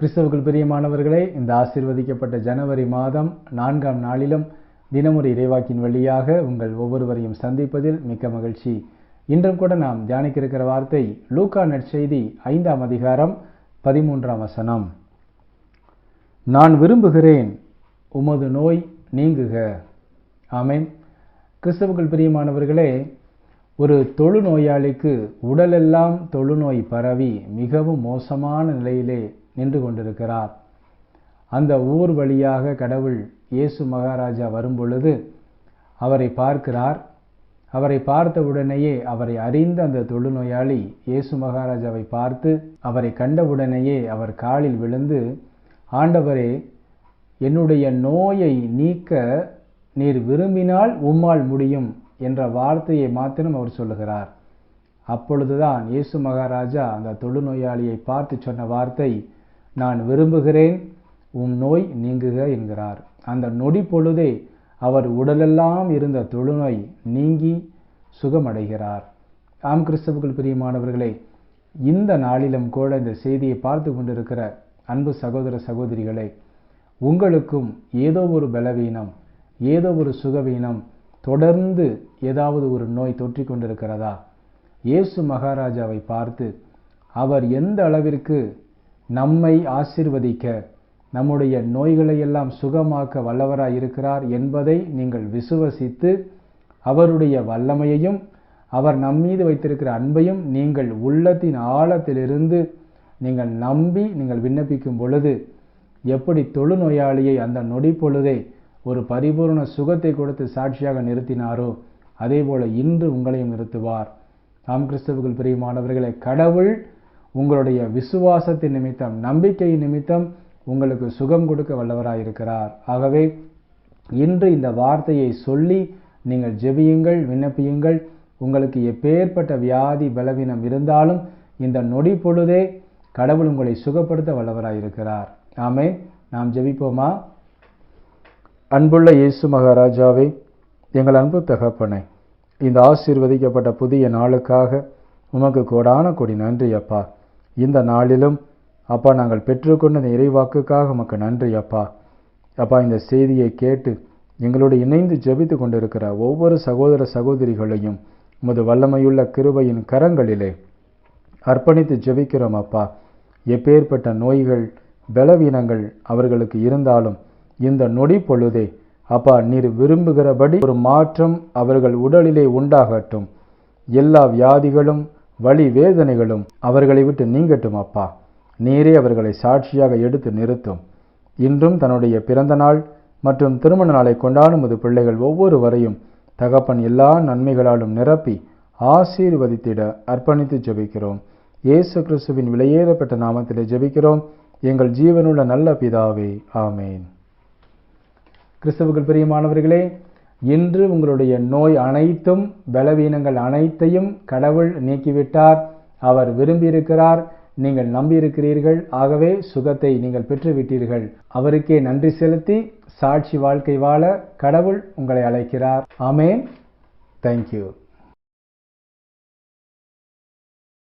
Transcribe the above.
கிறிஸ்தவுக்குள் பிரியமானவர்களே இந்த ஆசீர்வதிக்கப்பட்ட ஜனவரி மாதம் நான்காம் நாளிலும் தினமொரு இறைவாக்கின் வழியாக உங்கள் ஒவ்வொருவரையும் சந்திப்பதில் மிக்க மகிழ்ச்சி. இன்றும் கூட நாம் தியானிக்க இருக்கிற வார்த்தை லூக்கா நற்செய்தி ஐந்தாம் அதிகாரம் பதிமூன்றாம் வசனம். நான் விரும்புகிறேன் உமது நோய் நீங்குக. ஆமேன். கிறிஸ்தவுக்குள் பிரியமானவர்களே ஒரு தொழுநோயாளிக்கு உடலெல்லாம் தொழுநோய் பரவி மிகவும் மோசமான நிலையிலே நின்று கொண்டிருக்கிறார். அந்த ஊர் வழியாக கடவுள் இயேசு மகாராஜா வரும்பொழுது அவரை பார்க்கிறார். அவரை பார்த்த உடனேயே அவரை அறிந்த அந்த தொழுநோயாளி இயேசு மகாராஜாவை பார்த்து அவரை கண்டவுடனேயே அவர் காலில் விழுந்து ஆண்டவரே என்னுடைய நோயை நீக்க நீர் விரும்பினால் உம்மால் முடியும் என்ற வார்த்தையை மாத்திரம் அவர் சொல்லுகிறார். அப்பொழுதுதான் இயேசு மகாராஜா அந்த தொழுநோயாளியை பார்த்து சொன்ன வார்த்தை நான் விரும்புகிறேன் உம் நோய் நீங்குக என்கிறார். அந்த நொடி பொழுதே அவர் உடலெல்லாம் இருந்த தொழுநோய் நீங்கி சுகமடைகிறார். ஆம் கிறிஸ்தவர்கள் பிரியமானவர்களே இந்த நாளிலும் கூட இந்த செய்தியை பார்த்து கொண்டிருக்கிற அன்பு சகோதர சகோதரிகளே உங்களுக்கும் ஏதோ ஒரு பலவீனம் ஏதோ ஒரு சுகவீனம் தொடர்ந்து ஏதாவது ஒரு நோய் தொற்றிக் கொண்டிருக்கிறதா? இயேசு மகாராஜாவை பார்த்து அவர் எந்த அளவிற்கு நம்மை ஆசிர்வதிக்க நம்முடைய நோய்களை எல்லாம் சுகமாக்க வல்லவராய் இருக்கிறார் என்பதை நீங்கள் விசுவசித்து அவருடைய வல்லமையையும் அவர் நம்மீது வைத்திருக்கிற அன்பையும் நீங்கள் உள்ளத்தின் ஆழத்திலிருந்து நீங்கள் நம்பி நீங்கள் விண்ணப்பிக்கும் பொழுது எப்படி தொழுநோயாளியை அந்த நொடி பொழுதே ஒரு பரிபூர்ண சுகத்தை கொடுத்து சாட்சியாக நிறுத்தினாரோ அதே போல இன்று உங்களையும் நிறுத்துவார். தாம் கிறிஸ்தவர்கள் பிரியமானவர்களை கடவுள் உங்களுடைய விசுவாசத்தின் நிமித்தம் நம்பிக்கையின் நிமித்தம் உங்களுக்கு சுகம் கொடுக்க வல்லவராயிருக்கிறார் ஆகவே இன்று இந்த வார்த்தையை சொல்லி நீங்கள் ஜெபியுங்கள் விண்ணப்பியுங்கள். உங்களுக்கு எப்பேற்பட்ட வியாதி பலவீனம் இருந்தாலும் இந்த நொடி பொழுதே கடவுள் உங்களை சுகப்படுத்த வல்லவராயிருக்கிறார் ஆமே நாம் ஜெபிப்போமா? அன்புள்ள இயேசு மகாராஜாவே எங்கள் அன்பு தகப்பனை இந்த ஆசீர்வதிக்கப்பட்ட புதிய நாளுக்காக உமக்கு கோடான கொடி நன்றி அப்பா. இந்த நாளிலும் அப்பா நாங்கள் பெற்றுக்கொண்ட இந்த இறைவாக்குக்காக உமக்கு நன்றி அப்பா. அப்பா இந்த செய்தியை கேட்டு எங்களோடு இணைந்து ஜெபித்து கொண்டிருக்கிற ஒவ்வொரு சகோதர சகோதரிகளையும் உமது வல்லமையுள்ள கிருபையின் கரங்களிலே அர்ப்பணித்து ஜெபிக்கிறோம் அப்பா. எப்பேற்பட்ட நோய்கள் பலவீனங்கள் அவர்களுக்கு இருந்தாலும் இந்த நொடி பொழுதே அப்பா நீர் விரும்புகிறபடி ஒரு மாற்றம் அவர்கள் உடலிலே உண்டாகட்டும். எல்லா வியாதிகளும் வழி வேதனைகளும் அவர்களை விட்டு நீங்கட்டும் அப்பா. நீரே அவர்களை சாட்சியாக எடுத்து நிறுத்தும். இன்றும் தன்னுடைய பிறந்த நாள் மற்றும் திருமண நாளை கொண்டாடும் பிள்ளைகள் பிள்ளைகள் ஒவ்வொருவரையும் தகப்பன் எல்லா நன்மைகளாலும் நிரப்பி ஆசீர்வதித்திட அர்ப்பணித்து ஜெபிக்கிறோம். இயேசு கிறிஸ்துவின் விலையேறப்பட்ட நாமத்திலே ஜெபிக்கிறோம். எங்கள் ஜீவனுள்ள நல்ல பிதாவே ஆமேன். கிறிஸ்துவுக்குள் பிரியமானவர்களே இன்று உங்களுடைய நோய் அனைத்தும் பலவீனங்கள் அனைத்தையும் கடவுள் நீக்கிவிட்டார். அவர் விரும்பியிருக்கிறார். நீங்கள் நம்பியிருக்கிறீர்கள். ஆகவே சுகத்தை நீங்கள் பெற்றுவிட்டீர்கள். அவருக்கே நன்றி செலுத்தி சாட்சி வாழ்க்கை வாழ கடவுள் உங்களை அழைக்கிறார். ஆமேன். தேங்க்யூ